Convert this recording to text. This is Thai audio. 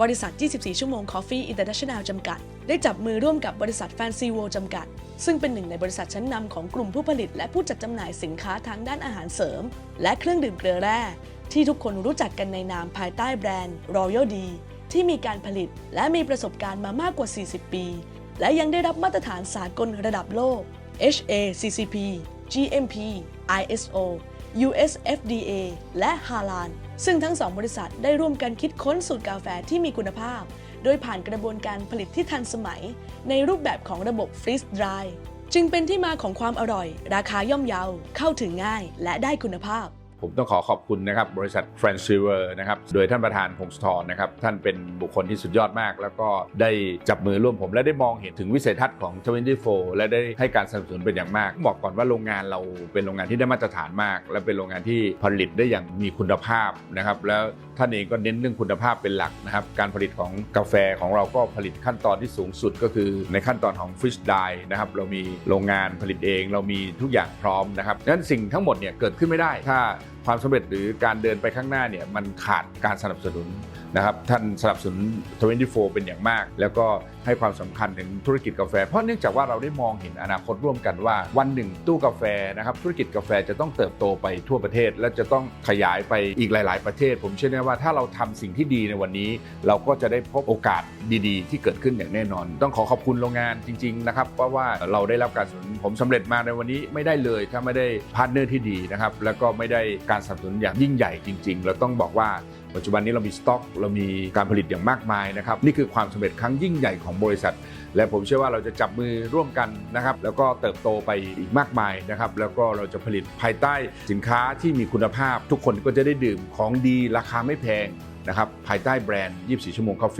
บริษัท 24 ชั่วโมง Coffee International จำกัด ได้จับมือร่วมกับบริษัท Fancy World จำกัด ซึ่งเป็นหนึ่งในบริษัทชั้นนำของกลุ่มผู้ผลิต และผู้จัดจำหน่ายสินค้าทางด้านอาหารเสริม และเครื่องดื่มเกลือแร่ ที่ทุกคนรู้จักกันในนามภายใต้แบรนด์ Royal D ที่มีการผลิตและมีประสบการณ์มามากกว่า 40 ปี และยังได้รับมาตรฐานสากลระดับโลก HACCP GMP ISO US FDA และฮาลานซึ่งทั้งสองบริษัทได้ร่วมกันคิดค้นสูตรกาแฟที่มีคุณภาพ โดยผ่านกระบวนการผลิตที่ทันสมัย ในรูปแบบของระบบฟรีสดร y จึงเป็นที่มาของความอร่อย ราคาย่อมเยา เข้าถึงง่าย และได้คุณภาพ ผมต้องขอขอบคุณนะครับ บริษัท f r a n c i v e r นะครับ โดยท่านประธานพงศธรนะครับ ท่านเป็นบุคคลที่สุดยอดมาก แล้วก็ได้จับมือร่วมผม และได้มองเห็นถึงวิสัยทัศน์ของ 24 และได้ให้การสนับสนุนเป็นอย่างมาก บอกก่อนว่าโรงงานเราเป็นโรงงานที่ได้มาตรฐานมาก และเป็นโรงงานที่ผลิตได้อย่างมีคุณภาพนะครับ แล้วท่านเองก็เน้นเรื่องคุณภาพเป็นหลักนะครับ การผลิตของกาแฟของเราก็ผลิตขั้นตอนที่สูงสุดก็คือในขั้นตอนของฟิชไดนะครับ เรามีโรงงานผลิตเอง เรามีทุกอย่างพร้อมนะครับดังนั้นสิ่งทั้งหมดเนี่ยเกิดขึ้นไม่ได้ถ้า ความสำเร็จหรือการเดินไปข้างหน้าเนี่ยมันขาดการสนับสนุนนะครับท่านสนับสนุน 24 เป็นอย่างมาก แล้วก็ให้ความสำคัญถึงธุรกิจกาแฟ เพราะเนื่องจากว่าเราได้มองเห็นอนาคตร่วมกันว่า วันหนึ่งตู้กาแฟนะครับธุรกิจกาแฟจะต้องเติบโตไปทั่วประเทศ และจะต้องขยายไปอีกหลาย ๆ ประเทศ ผมเชื่อแน่ว่าถ้าเราทำสิ่งที่ดีในวันนี้ เราก็จะได้พบโอกาสดี ๆ ที่เกิดขึ้นอย่างแน่นอน ต้องขอขอบคุณโรงงานจริง ๆ นะครับเพราะว่าเราได้รับการสนับสนุนผมสำเร็จมาในวันนี้ไม่ได้เลย ถ้าไม่ได้พาร์ทเนอร์ที่ดีนะครับแล้วก็ไม่ได้การสนับสนุนอย่างยิ่งใหญ่จริง ๆ เราต้องบอกว่าปัจจุบันนี้เรามีสต็อก เรามีการผลิตอย่างมากมายนะครับนี่คือความสำเร็จครั้งยิ่งใหญ่ของบริษัท และผมเชื่อว่าเราจะจับมือร่วมกันนะครับ แล้วก็เติบโตไปอีกมากมายนะครับ แล้วก็เราจะผลิตภายใต้สินค้าที่มีคุณภาพ ทุกคนก็จะได้ดื่มของดีราคาไม่แพงนะครับภายใต้แบรนด์ 24 ชั่วโมงกาแฟ